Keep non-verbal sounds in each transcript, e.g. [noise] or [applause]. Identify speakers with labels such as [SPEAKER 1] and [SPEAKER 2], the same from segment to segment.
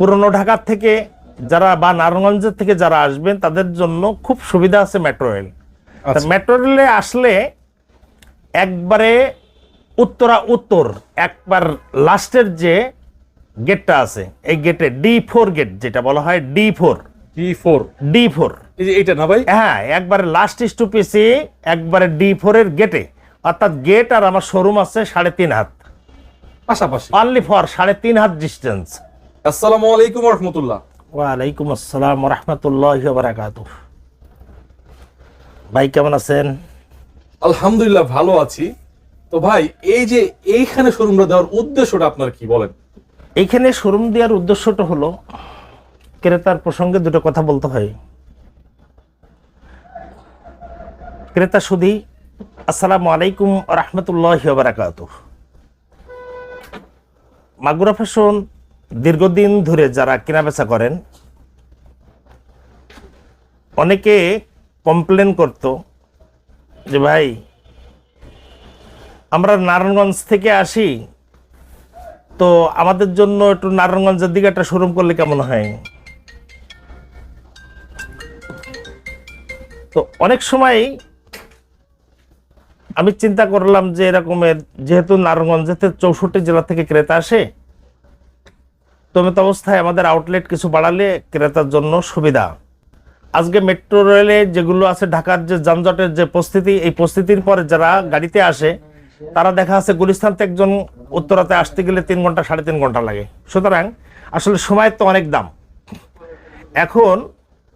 [SPEAKER 1] পুরনো ঢাকার থেকে যারা বা নারায়ণগঞ্জের থেকে যারা আসবেন তাদের জন্য খুব সুবিধা আছে মেট্রো রেল।
[SPEAKER 2] আচ্ছা।
[SPEAKER 1] মেট্রো রেলে আসলে একবারে উত্তরা উত্তর একবার লাস্টের যে গেটটা আছে এই গেটে ডি ফোর গেট যেটা বলা হয় D four.
[SPEAKER 2] D four.
[SPEAKER 1] D four.
[SPEAKER 2] এইটা না ভাই?
[SPEAKER 1] হ্যাঁ একবারে লাস্ট স্টপিসে একবারে ডি ফোর এর গেটে অর্থাৎ গেট আর আমার শোরুম আছে সাড়ে তিন হাত।
[SPEAKER 2] পাশাপাশি?
[SPEAKER 1] অনলি ফর সাড়ে তিন হাত ডিস্টেন্স
[SPEAKER 2] আসসালামু আলাইকুম রহমতুল্লাহ
[SPEAKER 1] ওয়ালাইকুম আসসালাম রহমতুল্লাহ বারাকাত ভাই কেমন আছেন?
[SPEAKER 2] আলহামদুলিল্লাহ ভালো আছি। তো ভাই এই যে এইখানে শোরুমটা দেওয়ার উদ্দেশ্যটা আপনার কি বলেন?
[SPEAKER 1] এইখানে শোরুম দেওয়ার উদ্দেশ্যটা হলো ক্রেতার প্রসঙ্গে দুটো কথা বলতে হয়। ক্রেতা সুধী আসসালামু আলাইকুম রহমতুল্লাহ বারাকাত মাগুরা ফ্যাশন দীর্ঘদিন ধরে যারা কেনাবেচা করেন, অনেকে কমপ্লেন করত যে, ভাই, আমরা নারায়ণগঞ্জ থেকে আসি, তো আমাদের জন্য একটু নারায়ণগঞ্জের দিকে একটা শোরুম করলে কেমন হয়? তো অনেক সময় আমি চিন্তা করলাম যে, এরকমের যেহেতু নারায়ণগঞ্জেতে চৌষট্টি জেলা থেকে ক্রেতা আসে তবে তো অবস্থায় আমাদের আউটলেট কিছু বাড়ালে ক্রেতার জন্য সুবিধা। আজকে মেট্রো রেলে যেগুলো আছে, ঢাকার যে যানজটের যে পরিস্থিতি, এই পরিস্থিতির পরে যারা গাড়িতে আসে, তারা দেখা আছে গুলিস্তান থেকে একজন উত্তরাতে আসতে গেলে তিন ঘণ্টা, সাড়ে তিন ঘণ্টা লাগে। সুতরাং আসলে সময় তো অনেক দাম। এখন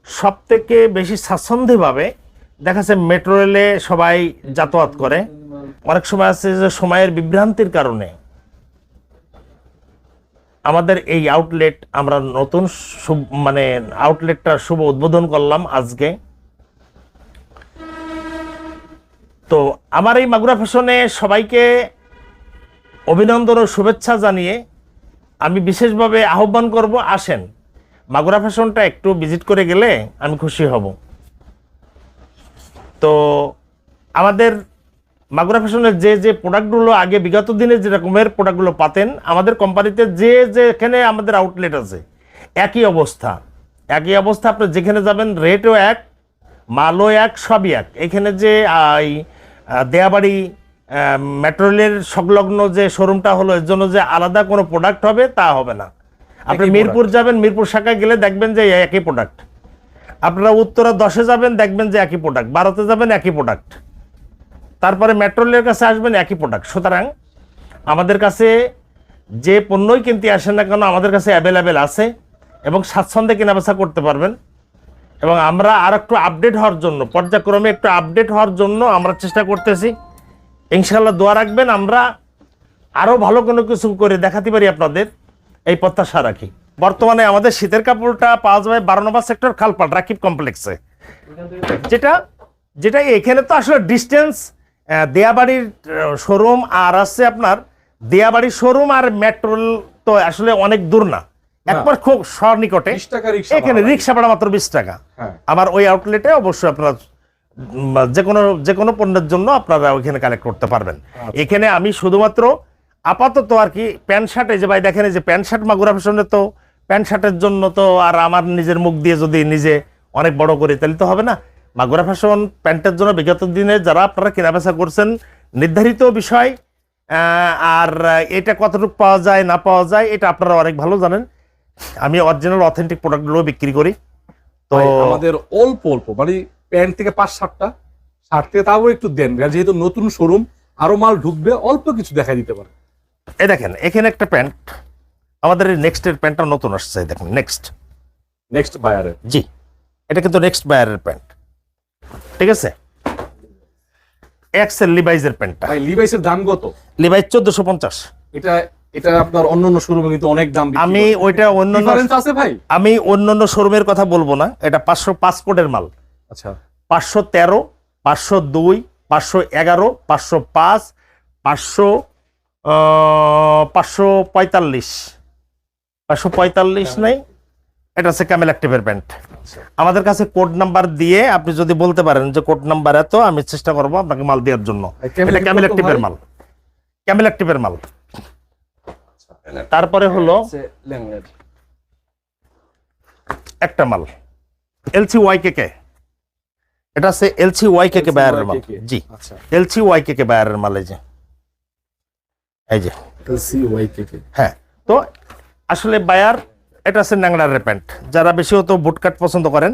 [SPEAKER 1] সব থেকে বেশি স্বাচ্ছন্দ্যভাবে দেখা যাচ্ছে মেট্রো রেলে সবাই যাতায়াত করে। অনেক সময় আছে যে সময়ের বিভ্রান্তির কারণে। আমাদের এই আউটলেট আমরা নতুন মানে আউটলেটটা শুভ উদ্বোধন করলাম আজকে। তো আমার এই মাগুরা ফ্যাশনে সবাইকে অভিনন্দন ও শুভেচ্ছা জানিয়ে আমি বিশেষভাবে আহ্বান করব, আসেন। মাগুরা ফ্যাশনটা একটু ভিজিট করে গেলে আমি খুশি হব। তো আমাদের মাগুরা ফ্যাশনের যে যে প্রোডাক্টগুলো আগে বিগত দিনে যে রকমের প্রোডাক্টগুলো পাতেন আমাদের কোম্পানিতে যে যে এখানে আমাদের আউটলেট আছে একই অবস্থা। একই অবস্থা আপনি যেখানে যাবেন রেটও এক মালও এক সবই এক। এখানে যে এই দেয়াবাড়ি মেট্রোলের সংলগ্ন যে শোরুমটা হলো এর জন্য যে আলাদা কোনো প্রোডাক্ট হবে তা হবে না। আপনি মিরপুর যাবেন মিরপুর শাখায় গেলে দেখবেন যে একই প্রোডাক্ট আপনারা উত্তরা দশে যাবেন দেখবেন যে একই প্রোডাক্ট বারোতে যাবেন একই প্রোডাক্ট তারপরে মেট্রোলের কাছে আসবেন একই প্রোডাক্ট সুতরাং আমাদের কাছে যে পণ্যই কিনতে আসেন না কেন আমাদের কাছে অ্যাভেলেবেল আছে এবং স্বাচ্ছন্দ্যে কেনাবেচা করতে পারবেন। এবং আমরা আর একটু আপডেট হওয়ার জন্য, পর্যায়ক্রমে একটু আপডেট হওয়ার জন্য আমরা চেষ্টা করতেছি। ইনশাল্লাহ দোয়া রাখবেন, আমরা আরও ভালো কোনো কিছু করে দেখাতে পারি আপনাদের এই প্রত্যাশা রাখি। বর্তমানে আমাদের শীতের কাপড়টা পাওয়া যাবে বারো নম্বর সেক্টর খালপাট রাকিব কমপ্লেক্সে। যেটা যেটা এখানে তো আসলে ডিস্টেন্স দেয়াবাড়ির শোরুম আর আছে আপনার দেয়াবাড়ির শোরুম আর মেট্রোল তো আসলে অনেক দূর না। একবার খুব সনিকটে
[SPEAKER 2] 20
[SPEAKER 1] এখানে রিক্সা ভাড়া মাত্র বিশ টাকা।
[SPEAKER 2] হ্যাঁ।
[SPEAKER 1] আমার ওই আউটলেটে অবশ্যই আপনার যে কোনো যে কোনো পণ্যের জন্য আপনারা ওইখানে কালেক্ট করতে পারবেন। এখানে আমি শুধুমাত্র আপাতত আর কি প্যান্ট শার্ট যে ভাই দেখেন যে প্যান্ট শার্ট মাগুরা ফ্যাশনে তো প্যান্ট শার্টের জন্য তো আর আমার নিজের মুখ দিয়ে যদি নিজে অনেক বড় করি তাহলে তো হবে না। মাগুরা ফ্যাশন প্যান্টের জন্য বিগত দিনে যারা আপনারা কেনাবেচা করছেন নির্ধারিত বিষয় আর এটা কতটুকু পাওয়া যায় না পাওয়া যায় এটা আপনারা অনেক ভালো জানেন। আমি অরিজিনাল অথেন্টিক প্রোডাক্টগুলো বিক্রি করি। তো
[SPEAKER 2] আমাদের অল্প অল্প মানে প্যান্ট থেকে পাঁচ সাতটা ষাট থেকে তাও একটু দেন যেহেতু নতুন শোরুম আরও মাল ঢুকবে অল্প কিছু দেখা দিতে পারে।
[SPEAKER 1] এই দেখেন এখানে একটা প্যান্ট আমাদের এই নেক্সটের প্যান্টটা নতুন আসছে দেখেন নেক্সট
[SPEAKER 2] নেক্সট বায়ারের
[SPEAKER 1] জি এটা কিন্তু নেক্সট বায়ারের প্যান্ট। ঠিক আছে? এক্সেল লিভাইজের প্যান্টটা
[SPEAKER 2] ভাই লিভাইসের দাম কত?
[SPEAKER 1] চোদ্দশো পঞ্চাশ।
[SPEAKER 2] এটা এটা আপনার অন্য অন্য শোরুমে কিন্তু অনেক দাম বিক্রি
[SPEAKER 1] আমি ওইটা অন্য
[SPEAKER 2] Difference আছে ভাই?
[SPEAKER 1] আমি অন্য অন্য শোরুমের কথা বলব না। এটা পাঁচশো পাঁচ কোটের মাল।
[SPEAKER 2] আচ্ছা।
[SPEAKER 1] পাঁচশো তেরো পাঁচশো দুই পাঁচশো এগারো পাঁচশো পাঁচ পাঁচশো পাঁচশো পঁয়তাল্লিশ। পাঁচশো পঁয়তাল্লিশ নেই? এটা হচ্ছে ক্যামেল অ্যাক্টিভের প্যান্ট আমাদের কাছে কোড নাম্বার দিয়ে আপনি যদি বলতে পারেন যে কোড নাম্বার এত আমি চেষ্টা করব আপনাকে মাল দেওয়ার জন্য। এটা ক্যামেল অ্যাক্টিভের মাল। ক্যামেল অ্যাক্টিভের মাল। তারপরে হলো একটা মাল। এলসি ওয়াই কে কে এটা আছে এলসি ওয়াই কে কে বায়ারের মাল। জি।
[SPEAKER 2] আচ্ছা।
[SPEAKER 1] এলসি ওয়াই কে কে বায়ারের মাল এই যে। এই যে।
[SPEAKER 2] এলসি ওয়াই কে কে
[SPEAKER 1] হ্যাঁ। তো আসলে বায়ার এটা আছে ন্যাংলারের প্যান্ট। যারা বেশি হতো বুটকাট পছন্দ করেন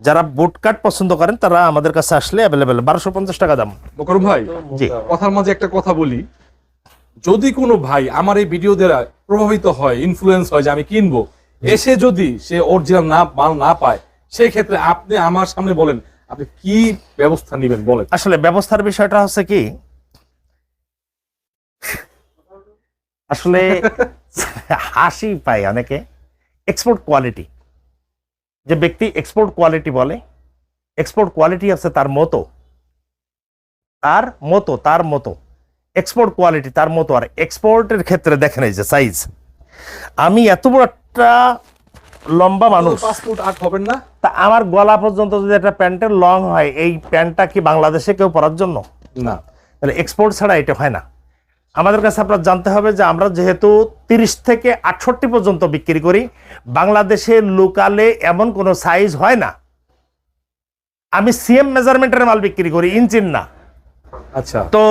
[SPEAKER 1] যারা বুটকাট পছন্দ করেন তারা আমাদের কাছে আসলে অ্যাভেলেবেল বারোশো পঞ্চাশ টাকা দাম।
[SPEAKER 2] বকর ভাই
[SPEAKER 1] জি।
[SPEAKER 2] কথার মাঝে একটা কথা বলি। যদি কোনো ভাই আমার এই ভিডিও দ্বারা প্রভাবিত হয় ইনফ্লুয়েন্স হয় যে আমি কিনবো এসে যদি সে অরিজিনাল না মাল না পায় সেই ক্ষেত্রে আপনি আমার সামনে বলেন আপনি কি ব্যবস্থা নেবেন বলেন?
[SPEAKER 1] আসলে ব্যবস্থার বিষয়টা হচ্ছে কি আসলে [laughs] হাসি পায় অনেকে। এক্সপোর্ট কোয়ালিটি যে ব্যক্তি এক্সপোর্ট কোয়ালিটি বলে এক্সপোর্ট কোয়ালিটি আছে তার মতো। তার মতো তার মতো। এক্সপোর্ট কোয়ালিটি তার মতো। আর এক্সপোর্টের ক্ষেত্রে দেখেন এই যে সাইজ আমি এত বড় একটা লম্বা মানুষ।
[SPEAKER 2] পাসপোর্ট আট হবেন না।
[SPEAKER 1] তা আমার গলা পর্যন্ত যদি একটা প্যান্টের লং হয় এই প্যান্টটা কি বাংলাদেশে কেউ পরার জন্য?
[SPEAKER 2] না।
[SPEAKER 1] তাহলে এক্সপোর্ট ছাড়া এটা হয় না। আমাদের কাছে আপনার জানতে হবে যে আমরা যেহেতু তিরিশ থেকে আটষট্টি পর্যন্ত বিক্রি করি বাংলাদেশে লোকালে এমন কোনো সাইজ হয় না। আমি সিএম মেজারমেন্টের মাল বিক্রি করি ইঞ্চিন না।
[SPEAKER 2] আচ্ছা।
[SPEAKER 1] তো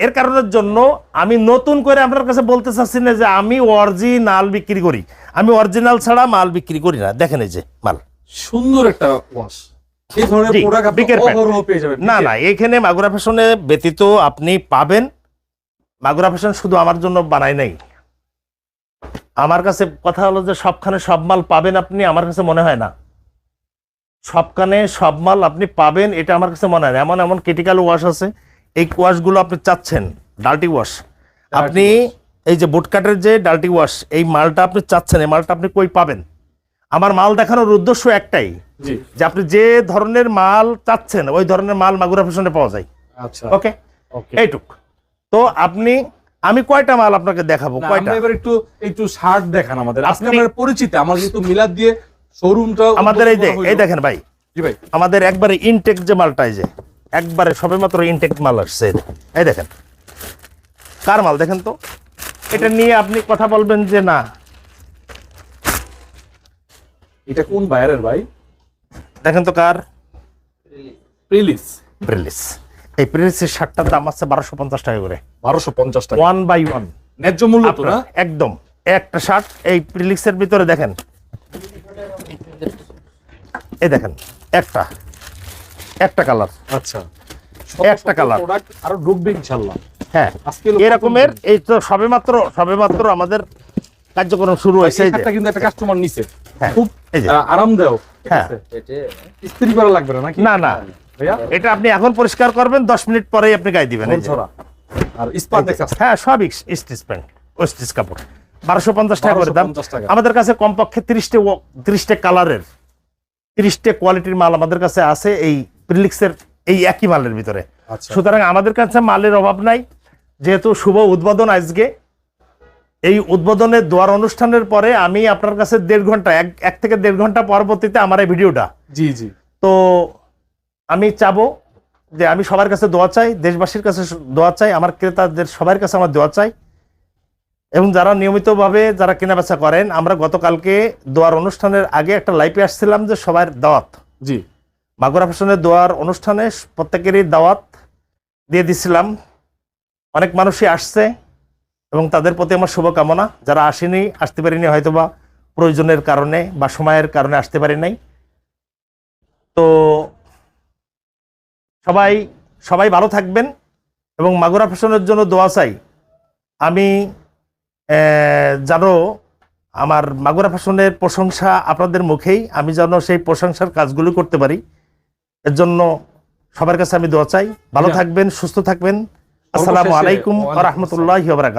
[SPEAKER 1] এর কারণের জন্য আমি নতুন করে আপনার কাছে বলতে চাচ্ছি না যে আমি অরিজিনাল বিক্রি করি। আমি অরিজিনাল ছাড়া মাল বিক্রি করি না। দেখেন এই যে মাল।
[SPEAKER 2] সুন্দর একটা ওয়াশ
[SPEAKER 1] না না এখানে মাগুরা ফ্যাশনে ব্যতীত আপনি পাবেন মাগুরা ফ্যাশন শুধু আমার জন্য বানাই নাই। আমার কাছে কথা হলো যে সবখানে সব মাল পাবেন আপনি আমার কাছে মনে হয় না। সবখানে সব মাল আপনি পাবেন এটা আমার কাছে মনে হয় না। এমন এমন ক্রিটিক্যাল ওয়াশ আছে এই ওয়াশগুলো আপনি চাচ্ছেন ডাল্টি ওয়াশ আপনি এই যে বুটকাটের যে ডাল্টি ওয়াশ এই মালটা আপনি চাচ্ছেন এই মালটা আপনি কই পাবেন? আমার মাল দেখানোর উদ্দেশ্য একটাই যে আপনি যে ধরনের মাল চাচ্ছেন ওই ধরনের মাল মাগুরা ফ্যাশনে পাওয়া যায়।
[SPEAKER 2] আচ্ছা।
[SPEAKER 1] ওকে
[SPEAKER 2] ওকে
[SPEAKER 1] এইটুক। তো আপনি আমি কয়টা মাল আপনাকে দেখাবো? কয়টা?
[SPEAKER 2] এবার একটু একটু শার্ট দেখান আমাদের। আপনি- আমার পরিচিত আমার যেহেতু মিলাদ দিয়ে শোরুমটা
[SPEAKER 1] আমাদের এই যে এই দেখেন ভাই।
[SPEAKER 2] জি ভাই।
[SPEAKER 1] আমাদের একবারে ইনটেক যে মালটা এই যে একবারে সবেমাত্র ইনটেক মাল আসছে। এই এই দেখেন। কার মাল দেখেন তো? এটা নিয়ে আপনি কথা বলবেন যে না।
[SPEAKER 2] এটা কোন বায়ারের ভাই?
[SPEAKER 1] দেখেন তো কার?
[SPEAKER 2] প্রিলিস।
[SPEAKER 1] প্রিলিস। এই শার্টটার দাম আছে বারোশো পঞ্চাশ টাকা করে।
[SPEAKER 2] বারোশো পঞ্চাশ টাকা।
[SPEAKER 1] ওয়ান বাই ওয়ান
[SPEAKER 2] ন্যায্য মূল্য তো না?
[SPEAKER 1] একদম। একটা শার্ট এই প্রিলিক্সের ভিতরে দেখেন। এই দেখেন একটা। একটা কালার।
[SPEAKER 2] আচ্ছা।
[SPEAKER 1] একটা।
[SPEAKER 2] প্রোডাক্ট আরও ঢুকবে ইনশাল্লাহ
[SPEAKER 1] হ্যাঁ এরকমের এই তো সবেমাত্র সবেমাত্র আমাদের কার্যক্রম শুরু হয়েছে
[SPEAKER 2] কিন্তু একটা কাস্টমার নিছে।
[SPEAKER 1] হ্যাঁ,
[SPEAKER 2] খুব আরামদায়ক।
[SPEAKER 1] হ্যাঁ।
[SPEAKER 2] ইস্ত্রি করা লাগবে না নাকি?
[SPEAKER 1] না। এটা আপনি এখন পরিষ্কার করবেন দশ মিনিট পরেই আপনি গায়ে দিবেন।
[SPEAKER 2] আর
[SPEAKER 1] হ্যাঁ সব স্টিচ প্যান্ট ও স্টিচ কাপড়। বারোশো পঞ্চাশ টাকা করে দাম। আমাদের কাছে কমপক্ষে তিরিশটে তিরিশটে কালারের তিরিশটে কোয়ালিটির মাল আমাদের কাছে আছে এই প্রিলিক্সের এই একই মালের ভিতরে।
[SPEAKER 2] আচ্ছা।
[SPEAKER 1] সুতরাং আমাদের কাছে মালের অভাব নাই। যেহেতু শুভ উদ্বোধন আজকে এই উদ্বোধনের দোয়ার অনুষ্ঠানের পরে আমি আপনার কাছে দেড় ঘণ্টা এক এক থেকে দেড় ঘণ্টা পরবর্তীতে আমার এই ভিডিওটা।
[SPEAKER 2] জি জি।
[SPEAKER 1] তো আমি চাবো যে আমি সবার কাছে দোয়া চাই দেশবাসীর কাছে দোয়া চাই আমার ক্রেতাদের সবার কাছে আমার দোয়া চাই। এবং যারা নিয়মিতভাবে যারা কেনাবেচা করেন আমরা গতকালকে দোয়ার অনুষ্ঠানের আগে একটা লাইভে আসছিলাম যে সবার দাওয়াত।
[SPEAKER 2] জি।
[SPEAKER 1] মাগুরা ফ্যাশনের দোয়ার অনুষ্ঠানে প্রত্যেকেরই দাওয়াত দিয়ে দিছিলাম। অনেক মানুষই আসছে এবং তাদের প্রতি আমার শুভকামনা। যারা আসেনি আসতে পারিনি হয়তোবা প্রয়োজনের কারণে বা সময়ের কারণে আসতে পারি নাই। তো সবাই সবাই ভালো থাকবেন এবং মাগুরা ফ্যাশনের জন্য দোয়া চাই। আমি জানো যেন আমার মাগুরা ফ্যাশনের প্রশংসা আপনাদের মুখেই আমি যেন সেই প্রশংসার কাজগুলো করতে পারি। এর জন্য সবার কাছে আমি দোয়া চাই। ভালো থাকবেন সুস্থ থাকবেন। আসসালামু আলাইকুম রহমতুল্লাহ বারাকাত।